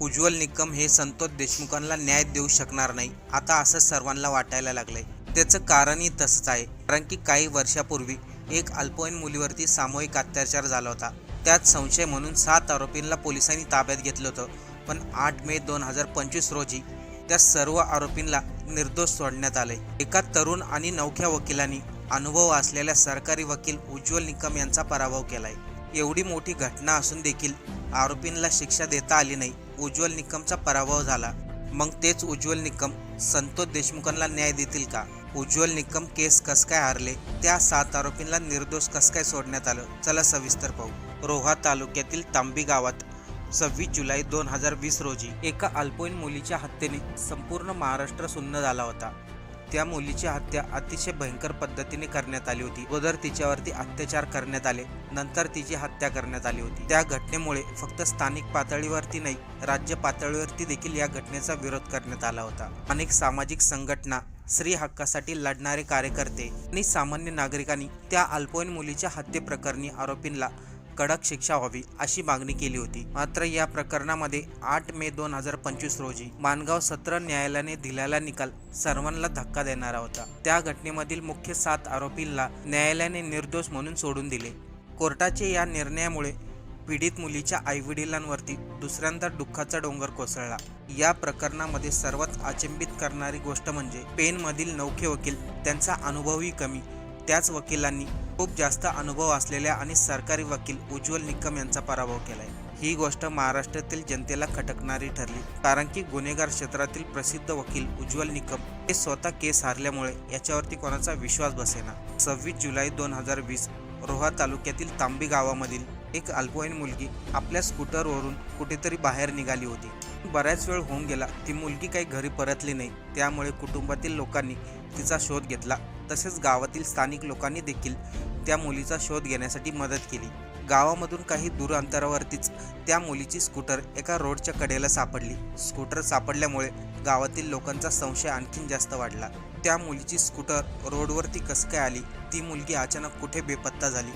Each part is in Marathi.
उज्ज्वल निकम हे संतोष देशमुखांना न्याय देऊ शकणार नाही. आता असं सर्वांना वाटायला लागलंय. त्याचं कारणही तसंच आहे. कारण की काही वर्षापूर्वी एक अल्पवयीन मुलीवरती सामूहिक अत्याचार झाला होता. त्यात संशय म्हणून सात आरोपींना पोलिसांनी ताब्यात घेतलं होतं. पण आठ मे दोन हजार पंचवीस रोजी त्या सर्व आरोपींना निर्दोष सोडण्यात आले एका तरुण आणि नवख्या वकिलांनी अनुभव असलेल्या सरकारी वकील उज्ज्वल निकम यांचा पराभव केलाय. एवढी मोठी घटना असून देखील आरोपींना शिक्षा देता आली नाही. उज्ज्वल निकमचा पराभव झाला. मग तेच उज्ज्वल निकम संतोष देशमुखांना न्याय देतील का? उज्ज्वल निकम केस कस काय हारले? त्या सात आरोपींना निर्दोष कस काय सोडण्यात आलं? चला सविस्तर पाहू. रोहा तालुक्यातील तांबी गावात सव्वीस जुलै दोन हजार वीस रोजी एका अल्पवयीन मुलीच्या हत्येने संपूर्ण महाराष्ट्र सुन्न झाला होता. त्या मुलीची हत्या अतिशय भयंकर पद्धतीने करण्यात आली होती. अगोदर तिच्यावरती अत्याचार करण्यात आले नंतर तिची हत्या करण्यात आली होती. त्या घटनेमुळे फक्त स्थानिक पातळीवरती नाही राज्य पातळीवरती देखील या घटनेचा विरोध करण्यात आला होता. अनेक सामाजिक संघटना स्त्री हक्कासाठी लढणारे कार्यकर्ते आणि सामान्य नागरिकांनी त्या अल्पवयीन मुलीच्या हत्येप्रकरणी आरोपींना कडक शिक्षा व्हावी अशी मागणी केली होती. मात्र या प्रकरणामध्ये आठ मे दोन हजार पंचवीस रोजी मानगाव सत्र न्यायालयाने दिलेला निकाल सर्वांना धक्का देणारा होता. त्या घटनेमधील मुख्य सात आरोपींना न्यायालयाने निर्दोष म्हणून सोडून दिले. कोर्टाचे या निर्णयामुळे पीडित मुलीच्या आईवडिलांवरती दुसऱ्यांदा दुःखाचा डोंगर कोसळला. या प्रकरणामध्ये सर्वात अचंबित करणारी गोष्ट म्हणजे पेनमधील नौखे वकील त्यांचा अनुभवही कमी. त्याच वकिलांनी खूप जास्त अनुभव असलेल्या आणि सरकारी वकील उज्ज्वल निकम यांचा पराभव केलाय. ही गोष्ट महाराष्ट्रातील जनतेला खटकणारी ठरली. कारण की गुन्हेगार क्षेत्रातील प्रसिद्ध वकील उज्ज्वल निकम हे स्वतः केस हारल्यामुळे याच्यावरती कोणाचा विश्वास बसेना. सव्वीस जुलै दोन हजार वीस रोहा तालुक्यातील तांबी गावामधील एक अल्पवयीन मुलगी आपल्या स्कूटरवरून कुठेतरी बाहेर निघाली होती. बऱ्याच वेळ होऊन गेला ती मुलगी काही घरी परतली नाही. त्यामुळे कुटुंबातील लोकांनी तिचा शोध घेतला तसेच गावातील स्थानिक लोकांनी देखील त्या मुलीचा शोध घेण्यासाठी मदत केली. गावामधून काही दूर अंतरावरतीच त्या मुलीची स्कूटर एका रोडच्या कडेला सापडली. स्कूटर सापडल्यामुळे गावातील लोकांचा संशय आणखीन जास्त वाढला. त्या मुलीची स्कूटर रोडवरती कसं काय आली? ती मुलगी अचानक कुठे बेपत्ता झाली?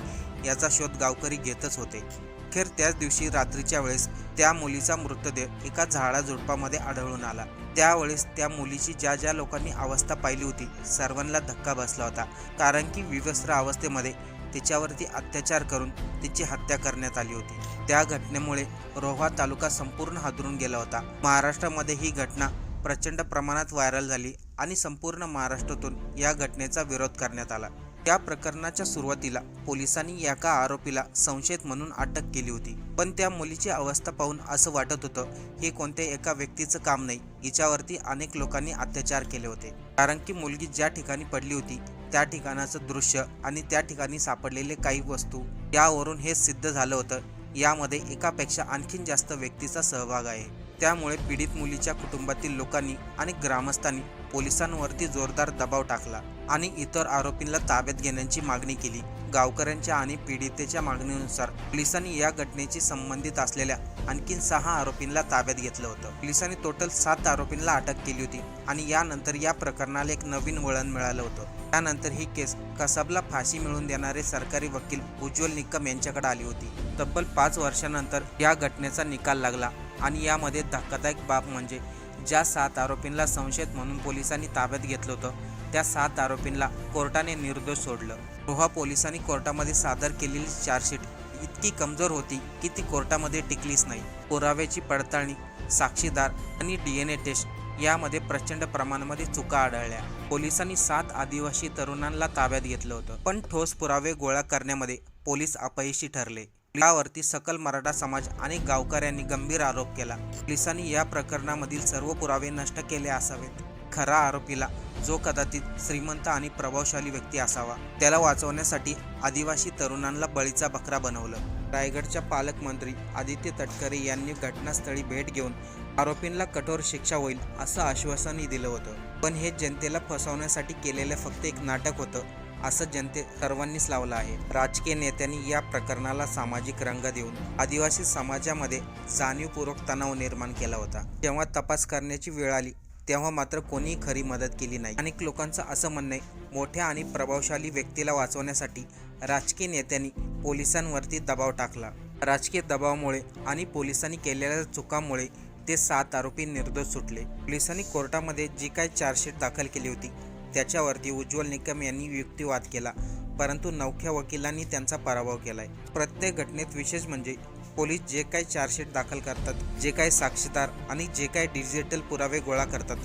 याचा शोध गावकरी घेतच होते. अखेर त्याच दिवशी रात्रीच्या वेळेस त्या मुलीचा मृतदेह एका झाडाझुडपामध्ये आढळून आला. त्यावेळेस त्या मुलीची ज्या ज्या लोकांनी अवस्था पाहिली होती सर्वांना धक्का बसला होता. कारण की विवस्त्र अवस्थेमध्ये तिच्यावरती अत्याचार करून तिची हत्या करण्यात आली होती. त्या घटनेमुळे रोहा तालुका संपूर्ण हादरून गेला होता. महाराष्ट्रामध्ये ही घटना प्रचंड प्रमाणात व्हायरल झाली आणि संपूर्ण महाराष्ट्रातून या घटनेचा विरोध करण्यात आला. त्या प्रकरणाच्या सुरुवातीला पोलिसांनी एका आरोपीला संशयित म्हणून अटक केली होती. पण त्या मुलीची अवस्था पाहून असं वाटत होतं हे कोणत्या एका व्यक्तीचं काम नाही हिच्यावरती अनेक लोकांनी अत्याचार केले होते. कारण की मुलगी ज्या ठिकाणी पडली होती त्या ठिकाणाचं दृश्य आणि त्या ठिकाणी सापडलेले काही वस्तू यावरून हे सिद्ध झालं होतं. यामध्ये एकापेक्षा आणखीन जास्त व्यक्तीचा सहभाग आहे. त्यामुळे पीडित मुलीच्या कुटुंबातील लोकांनी आणि ग्रामस्थांनी पोलिसांवरती जोरदार दबाव टाकला. आणि इतर आरोपींना ताब्यात घेण्याची मागणी केली. गावकऱ्यांच्या आणि पीडितेच्या मागणीनुसार पोलिसांनी या घटनेशी संबंधित असलेल्या आणखीन सहा आरोपींना ताब्यात घेतलं होतं. पोलिसांनी टोटल सात आरोपींना अटक केली होती आणि यानंतर या प्रकरणाला एक नवीन वळण मिळालं होतं. त्यानंतर ही केस कसबला फाशी मिळवून देणारे सरकारी वकील उज्ज्वल निकम यांच्याकडे आली होती. तब्बल पाच वर्षानंतर या घटनेचा निकाल लागला आणि यामध्ये धक्कादायक बाब म्हणजे ज्या सात आरोपींना संशयित म्हणून पोलिसांनी ताब्यात घेतलं होतं त्या सात आरोपींना कोर्टाने निर्दोष सोडलं. रोहा पोलिसांनी कोर्टामध्ये सादर केलेली चार्जशीट इतकी कमजोर होती की ती कोर्टामध्ये टिकलीच नाही. पुराव्याची पडताळणी साक्षीदार आणि डी एन ए टेस्ट यामध्ये प्रचंड प्रमाणामध्ये चुका आढळल्या. पोलिसांनी सात आदिवासी तरुणांना ताब्यात घेतलं होतं पण ठोस पुरावे गोळा करण्यामध्ये पोलीस अपयशी ठरले. यावरती सकल मराठा समाज आणि गावकऱ्यांनी गंभीर आरोप केला. पोलिसांनी या प्रकरणामधील सर्व पुरावे नष्ट केले असावेत. खरा आरोपीला जो कदाचित श्रीमंत आणि प्रभावशाली व्यक्ती असावा. त्याला वाचवण्यासाठी आदिवासी तरुणांना बळीचा बकरा बनवलं. रायगडच्या पालकमंत्री आदित्य तटकरे यांनी घटनास्थळी भेट घेऊन आरोपींना कठोर शिक्षा होईल असं आश्वासनही दिलं होतं. पण हे जनतेला फसवण्यासाठी केलेलं फक्त एक नाटक होतं असं जनते सर्वांनीच लावलं आहे. राजकीय नेत्यांनी या प्रकरणाला सामाजिक रंग देऊन आदिवासी समाजामध्ये जाणीवपूर्वक तणाव निर्माण केला होता. जेव्हा तपास करण्याची वेळ आली तेव्हा मात्र कोणीही खरी मदत केली नाही. अनेक लोकांचं असं म्हणणं आहे मोठ्या आणि प्रभावशाली व्यक्तीला वाचवण्यासाठी राजकीय नेत्यांनी पोलिसांवरती दबाव टाकला. राजकीय दबावामुळे आणि पोलिसांनी केलेल्या चुकामुळे ते सात आरोपी निर्दोष सुटले. पोलिसांनी कोर्टामध्ये जी काही चार्जशीट दाखल केली होती त्याच्यावरती उज्ज्वल निकम यांनी युक्तिवाद केला परंतु नवख्या वकिलांनी त्यांचा पराभव केलाय. प्रत्येक घटनेत विशेष म्हणजे पोलीस जे काही चार्जशीट दाखल करतात जे काही साक्षीदार आणि जे काही डिजिटल पुरावे गोळा करतात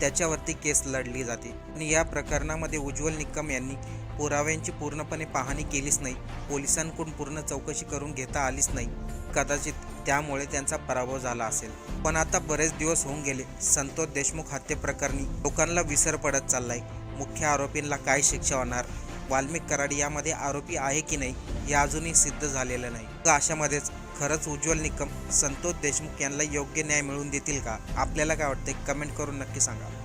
त्याच्यावरती केस लढली जाते. आणि या प्रकरणामध्ये उज्ज्वल निकम यांनी पुराव्यांची पूर्णपणे पाहणी केलीच नाही. पोलिसांकडून पूर्ण चौकशी करून घेता आलीच नाही. कदाचित त्यामुळे त्यांचा पराभव झाला असेल. पण आता बरेच दिवस होऊन गेले. संतोष देशमुख हत्येप्रकरणी लोकांना विसर पडत चाललाय. मुख्य आरोपींना काय शिक्षा होणार? वाल्मिक कराड यामध्ये आरोपी आहे की नाही हे अजूनही सिद्ध झालेलं नाही. तर अशामध्येच खरंच उज्ज्वल निकम संतोष देशमुख यांना योग्य न्याय मिळवून देतील का? आपल्याला काय वाटते कमेंट करून नक्की सांगा.